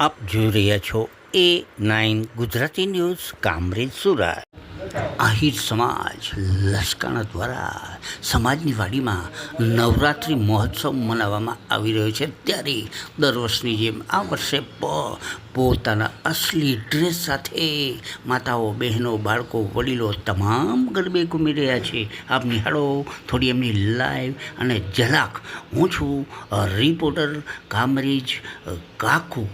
આપ જોઈ રહ્યા છો એ નાઇન ગુજરાતી ન્યૂઝ, કામરેજ, સુરત. આહિર સમાજ લસકાણા દ્વારા સમાજની વાડીમાં નવરાત્રિ મહોત્સવ મનાવવામાં આવી રહ્યો છે. ત્યારે દર વર્ષની જેમ આ વર્ષે પ- પોતાના અસલી ડ્રેસ સાથે માતાઓ, બહેનો, બાળકો, વડીલો તમામ ગરબે ઘૂમી રહ્યા છે. આપ નિહાળો, થોડી એમની લાઈવ અને ઝલાક હું છું રિપોર્ટર કામરેજ કાકુ.